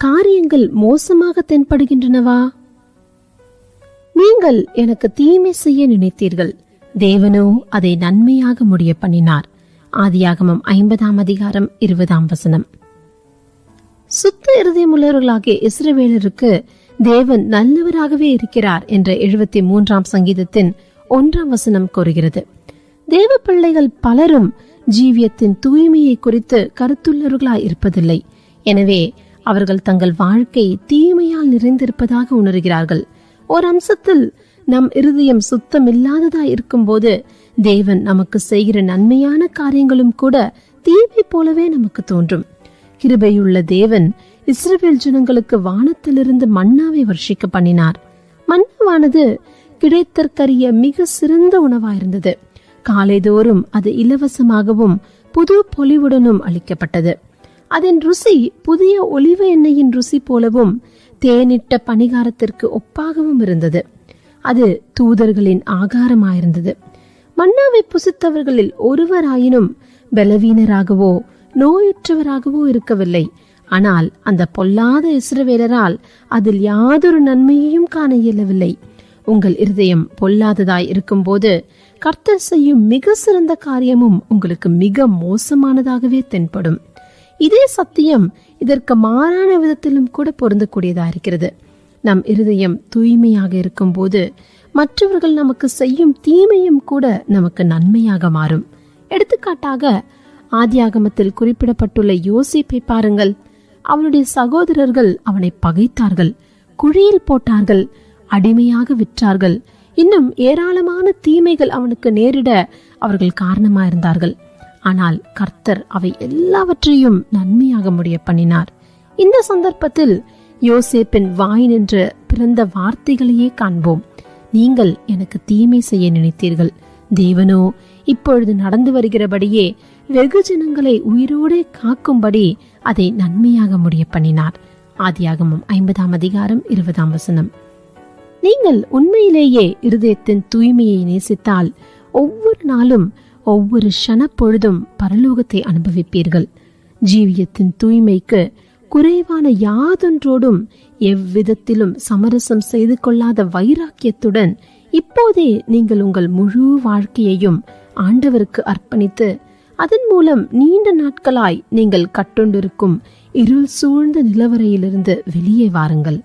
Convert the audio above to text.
காரியங்கள் மோசமாக தென்படுகின்றனவா? நீங்கள் எனக்கு தீமை செய்ய நினைத்தீர்கள். தேவனோ அதை நன்மையாக முடிய பண்ணினார் ஆதியாகமம் ஐம்பதாம் அதிகாரம் இருபதாம் வசனம். சுத்த இருதயமுள்ளவர்களாகிய இஸ்ரவேலருக்கு தேவன் நல்லவராகவே இருக்கிறார் என்ற எழுபத்தி மூன்றாம் சங்கீதத்தின் ஒன்றாம் வசனம் கூறுகிறது. தேவ பிள்ளைகள் பலரும் ஜீவியத்தின் தூய்மையை குறித்து கருத்துள்ளவர்களாய் இருப்பதில்லை எனவே அவர்கள் தங்கள் வாழ்க்கை தீமையால் நிறைந்திருப்பதாக உணர்கிறார்கள். ஒரு அம்சத்தில் நம் இருதயம் சுத்தமில்லாததாய் இருக்கும்போது தேவன் நமக்கு செய்கிற நன்மையான காரியங்களும் கூட தீமை போலவே நமக்கு தோன்றும். கிருபையுள்ள தேவன் இஸ்ரவேல் ஜனங்களுக்கு வானத்திலிருந்து மன்னாவை வர்ஷிக்க பண்ணினார். மன்னாவானது கிடைத்தற்கரிய மிக சிறந்த உணவாயிருந்தது. காலைதோறும் அது இலவசமாகவும் புது பொலிவுடனும் அளிக்கப்பட்டது. அதன் ருசி புதிய ஒலிவ எண்ணெயின் ருசி போலவும் தேனிட்ட பணிகாரத்திற்கு ஒப்பாகவும் இருந்தது. அது தூதர்களின் ஆகாரமாயிருந்தது. மன்னாவை புசித்தவர்களில் ஒருவராயினும் பலவீனராகவோ நோயுற்றவராகவோ இருக்கவில்லை. ஆனால் அந்த பொல்லாத இஸ்ரவேலரால் அதில் யாதொரு நன்மையையும் காண இயலவில்லை. உங்கள் இருதயம் பொல்லாததாய் இருக்கும்போது கர்த்தர் செய்யும் மிக சிறந்த காரியமும் உங்களுக்கு மிக மோசமானதாகவே தென்படும். இதே சத்தியம் இதற்கு மாறான விதத்திலும் கூட பொருந்தக்கூடியதா இருக்கிறது. நம் இருதயம் தூய்மையாக இருக்கும்போது மற்றவர்கள் நமக்கு செய்யும் தீமையும் கூட நமக்கு நன்மையாக மாறும். எடுத்துக்காட்டாக ஆதியாகமத்தில் குறிப்பிடப்பட்டுள்ள யோசிப்பை பாருங்கள். அவனுடைய சகோதரர்கள் அவனை பகைத்தார்கள் குழியில் போட்டார்கள் அடிமையாக விற்றார்கள். இன்னும் ஏராளமான தீமைகள் அவனுக்கு நேரிட அவர்கள் காரணமாயிருந்தார்கள். ஆனால் கர்த்தர் அவை எல்லாவற்றையும் நன்மையாக முடிய பண்ணினார். இந்த சந்தர்ப்பத்தில் யோசேப்பின் வாய் நின்ற பிறந்த வார்த்தைகளையே காண்போம். நீங்கள் எனக்கு தீமை செய்ய நினைத்தீர்கள். தேவனோ இப்பொழுது நடந்து வருகிறபடியே வெகு ஜனங்களை உயிரோடே காக்கும்படி அதை நன்மையாக முடிய பண்ணினார். ஆதியாகமும் ஐம்பதாம் அதிகாரம் இருபதாம் வசனம். நீங்கள் உண்மையிலேயே இருதயத்தின் தூய்மையை நேசித்தால் ஒவ்வொரு நாளும் ஒவ்வொரு க்ஷணப்பொழுதும் பரலோகத்தை அனுபவிப்பீர்கள். ஜீவியத்தின் தூய்மைக்கு குறைவான யாதொன்றோடும் எவ்விதத்திலும் சமரசம் செய்து கொள்ளாத வைராக்கியத்துடன் இப்போதே நீங்கள் உங்கள் முழு வாழ்க்கையையும் ஆண்டவருக்கு அர்ப்பணித்து அதன் மூலம் நீண்ட நாட்களாய் நீங்கள் கட்டுண்டிருக்கும் இருள் சூழ்ந்த நிலவரையிலிருந்து வெளியே வாருங்கள்.